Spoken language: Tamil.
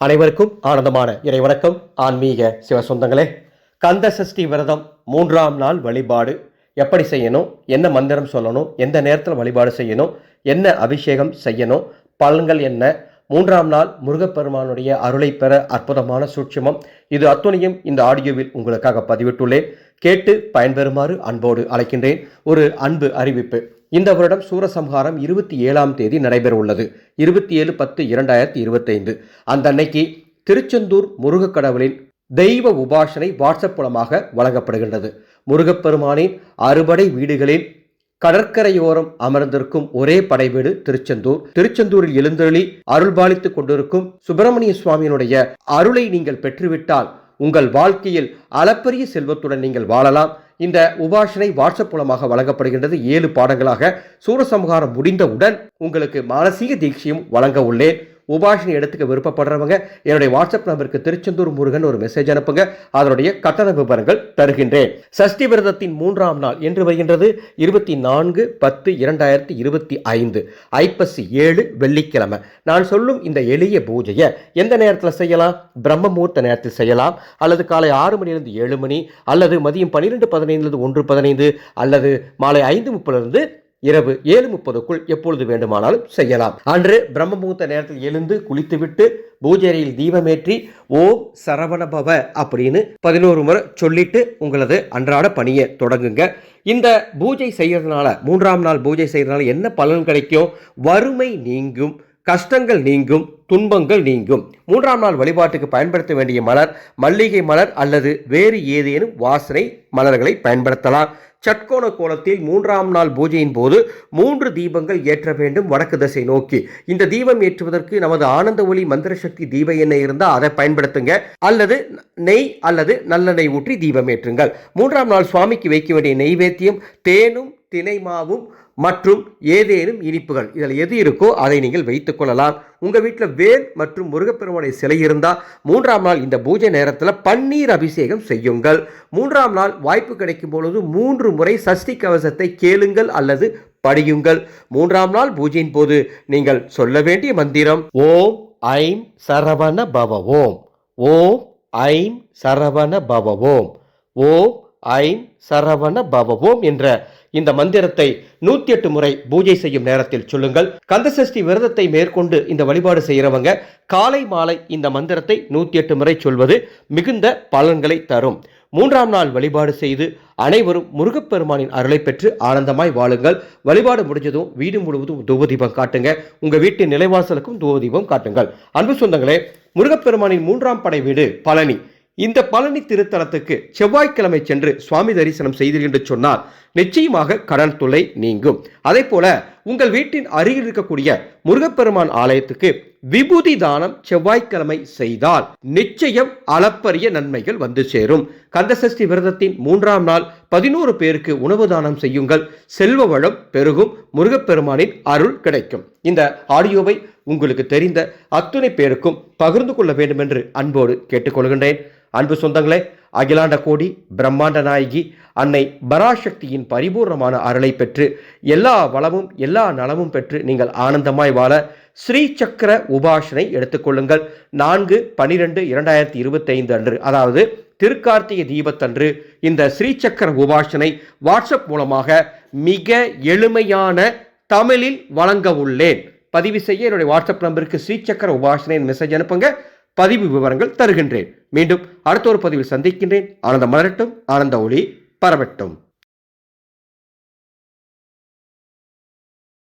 அனைவருக்கும் ஆனந்தமான இறைவணக்கம் ஆன்மீக சிவ சொந்தங்களே கந்த சஷ்டி விரதம் மூன்றாம் நாள் வழிபாடு. எப்படி செய்யணும்? என்ன மந்திரம் சொல்லணும்? எந்த நேரத்தில் வழிபாடு செய்யணும்? என்ன அபிஷேகம் செய்யணும்? பலன்கள் என்ன? மூன்றாம் நாள் முருகப்பெருமானுடைய அருளை பெற அற்புதமான சூட்சமம். இது அத்துணையும் இந்த ஆடியோவில் உங்களுக்காக பதிவிட்டுள்ளேன். கேட்டு பயன்பெறுமாறு அன்போடு அழைக்கின்றேன். ஒரு அன்பு அறிவிப்பு. இந்த வருடம் சூரசம்ஹாரம் இருபத்தி ஏழாம் தேதி நடைபெற உள்ளது இருபத்தி ஏழு பத்து இரண்டாயிரத்தி இருபத்தைந்து. அந்த அன்னைக்கு திருச்செந்தூர் முருகக்கடவுளின் தெய்வ உபாசனை வாட்ஸ்அப் மூலமாக வழங்கப்படுகின்றது. முருகப்பெருமானின் அறுபடை வீடுகளில் கடற்கரையோரம் அமர்ந்திருக்கும் ஒரே படை வீடு திருச்செந்தூர். திருச்செந்தூரில் எழுந்தருளி அருள்பாலித்துக் கொண்டிருக்கும் சுப்பிரமணிய சுவாமியினுடைய அருளை நீங்கள் பெற்றுவிட்டால் உங்கள் வாழ்க்கையில் அளப்பரிய செல்வத்துடன் நீங்கள் வாழலாம். இந்த உபாஷனை வாட்ஸ்அப் மூலமாக வழங்கப்படுகின்றது ஏழு பாடங்களாக சூரசம்ஹாரம் முடிந்தவுடன் உங்களுக்கு மானசீக தீட்சையும் வழங்க உள்ளேன். உபாஷினி எடுத்துக்க விருப்பப்படுறவங்க என்னுடைய வாட்ஸ்அப் நம்பருக்கு திருச்செந்தூர் முருகன் ஒரு மெசேஜ் அனுப்புங்க. அதனுடைய கட்டண விவரங்கள் தருகின்றேன். சஷ்டி விரதத்தின் மூன்றாம் நாள் என்று வருகின்றது. இருபத்தி நான்கு பத்து இரண்டாயிரத்தி இருபத்தி ஐந்து. ஐப்பசி ஏழு வெள்ளிக்கிழமை. நான் சொல்லும் இந்த எளிய பூஜையை எந்த நேரத்தில் செய்யலாம்? பிரம்ம முகூர்த்த நேரத்தில் செய்யலாம். அல்லது காலை ஆறு மணிலிருந்து ஏழு மணி அல்லது மதியம் பன்னிரெண்டு பதினைந்துலேருந்து ஒன்று பதினைந்து அல்லது மாலை ஐந்து முப்பதுலேருந்து இரவு ஏழு முப்பதுக்குள் எப்பொழுது வேண்டுமானாலும் செய்யலாம். அன்று பிரம்ம முகூர்த்த நேரத்தில் எழுந்து குளித்துவிட்டு பூஜை தீபமேற்றி ஓம் சரவணபவ அப்படின்னு பதினோரு முறை சொல்லிட்டு உங்களது அன்றாட பணியை தொடங்குங்க. இந்த பூஜை செய்யறதுனால மூன்றாம் நாள் பூஜை செய்யறதுனால என்ன பலன் கிடைக்கும்? வறுமை நீங்கும் கஷ்டங்கள் நீங்கும் துன்பங்கள் நீங்கும். மூன்றாம் நாள் வழிபாட்டுக்கு பயன்படுத்த வேண்டிய மலர் மல்லிகை மலர் அல்லது வேறு ஏதேனும் வாசனை மலர்களை பயன்படுத்தலாம். சட்கோண கோலத்தில் மூன்றாம் நாள் பூஜையின் போது மூன்று தீபங்கள் ஏற்ற வேண்டும் வடக்கு திசை நோக்கி. இந்த தீபம் ஏற்றுவதற்கு நமது ஆனந்த ஒளி மந்திர சக்தி தீப எண்ணெய் இருந்தால் அதை பயன்படுத்துங்க. அல்லது நெய் அல்லது நல்லெண்ணெய் ஊற்றி தீபம் ஏற்றுங்கள். மூன்றாம் நாள் சுவாமிக்கு வைக்க வேண்டிய நெய்வேத்தியம் தேனும் தினை மாவும் மற்றும் ஏதேனும் இனிப்புகள். இதில் எது இருக்கோ அதை நீங்கள் வைத்துக் கொள்ளலாம். உங்கள் வீட்டில் வேல் மற்றும் முருகப்பெருமானை சிலை இருந்தால் மூன்றாம் நாள் இந்த பூஜை நேரத்தில் பன்னீர் அபிஷேகம் செய்யுங்கள். மூன்றாம் நாள் வாய்ப்பு கிடைக்கும் பொழுது மூன்று முறை சஷ்டி கவசத்தை கேளுங்கள் அல்லது படியுங்கள். மூன்றாம் நாள் பூஜையின் போது நீங்கள் சொல்ல வேண்டிய மந்திரம் ஓம் ஐம் சரவண பவ ஓம். ஓம் ஐம் சரவண பவ ஓம். ஓம் ஐம் சரவண பவ ஓம் என்ற இந்த மந்திரத்தை நூத்தி எட்டு முறை பூஜை செய்யும் நேரத்தில் சொல்லுங்கள். கந்தசஷ்டி விரதத்தை மேற்கொண்டு இந்த வழிபாடு செய்கிறவங்க காலை மாலை இந்த மந்திரத்தை நூத்தி எட்டு முறை சொல்வது மிகுந்த பலன்களை தரும். மூன்றாம் நாள் வழிபாடு செய்து அனைவரும் முருகப்பெருமானின் அருளை பெற்று ஆனந்தமாய் வாழுங்கள். வழிபாடு முடிஞ்சதும் வீடு முழுவதும் தூபதீபம் காட்டுங்க. உங்க வீட்டின் நிலைவாசலுக்கும் தூபதீபம் காட்டுங்கள். அன்பு சொந்தங்களே முருகப்பெருமானின் மூன்றாம் படை வீடு பழனி. இந்த பழனி திருத்தலத்துக்கு செவ்வாய்க்கிழமை சென்று சுவாமி தரிசனம் செய்தீர்கள் என்று சொன்னால் நிச்சயமாக கடன் தொல்லை நீங்கும். அதே போல உங்கள் வீட்டின் அருகில் இருக்கக்கூடிய முருகப்பெருமான் ஆலயத்துக்கு விபூதி தானம் செவ்வாய்க்கிழமை செய்தால் நிச்சயம் அளப்பரிய நன்மைகள் வந்து சேரும். கந்தசஷ்டி விரதத்தின் மூன்றாம் நாள் பதினோரு பேருக்கு உணவு தானம் செய்யுங்கள். செல்வ வளம் பெருகும். முருகப்பெருமானின் அருள் கிடைக்கும். இந்த ஆடியோவை உங்களுக்கு தெரிந்த அத்துணை பேருக்கும் பகிர்ந்து கொள்ள வேண்டும் என்று அன்போடு கேட்டுக்கொள்கின்றேன். அன்பு சொந்தங்களே அகிலாண்ட கோடி பிரம்மாண்ட நாயகி அன்னை பராசக்தியின் பரிபூர்ணமான அருளை பெற்று எல்லா வளமும் எல்லா நலமும் பெற்று நீங்கள் ஆனந்தமாய் வாழ ஸ்ரீ சக்கர உபாசனை எடுத்துக்கொள்ளுங்கள் நான்கு பனிரெண்டு இரண்டாயிரத்தி இருபத்தைந்து அன்று அதாவது திருக்கார்த்திகை தீபத்தன்று இந்த ஸ்ரீசக்கர உபாசனை வாட்ஸ்அப் மூலமாக மிக எளிமையான தமிழில் வழங்க உள்ளேன். பதிவு செய்ய என்னுடைய வாட்ஸ்அப் நம்பருக்கு ஸ்ரீசக்கர உபாசனை மெசேஜ் அனுப்புங்க. பதிவு விவரங்கள் தருகின்றேன். மீண்டும் அடுத்த ஒரு பதிவில் சந்திக்கின்றேன். ஆனந்த மலரட்டும். ஆனந்த ஒளி பரவட்டும்.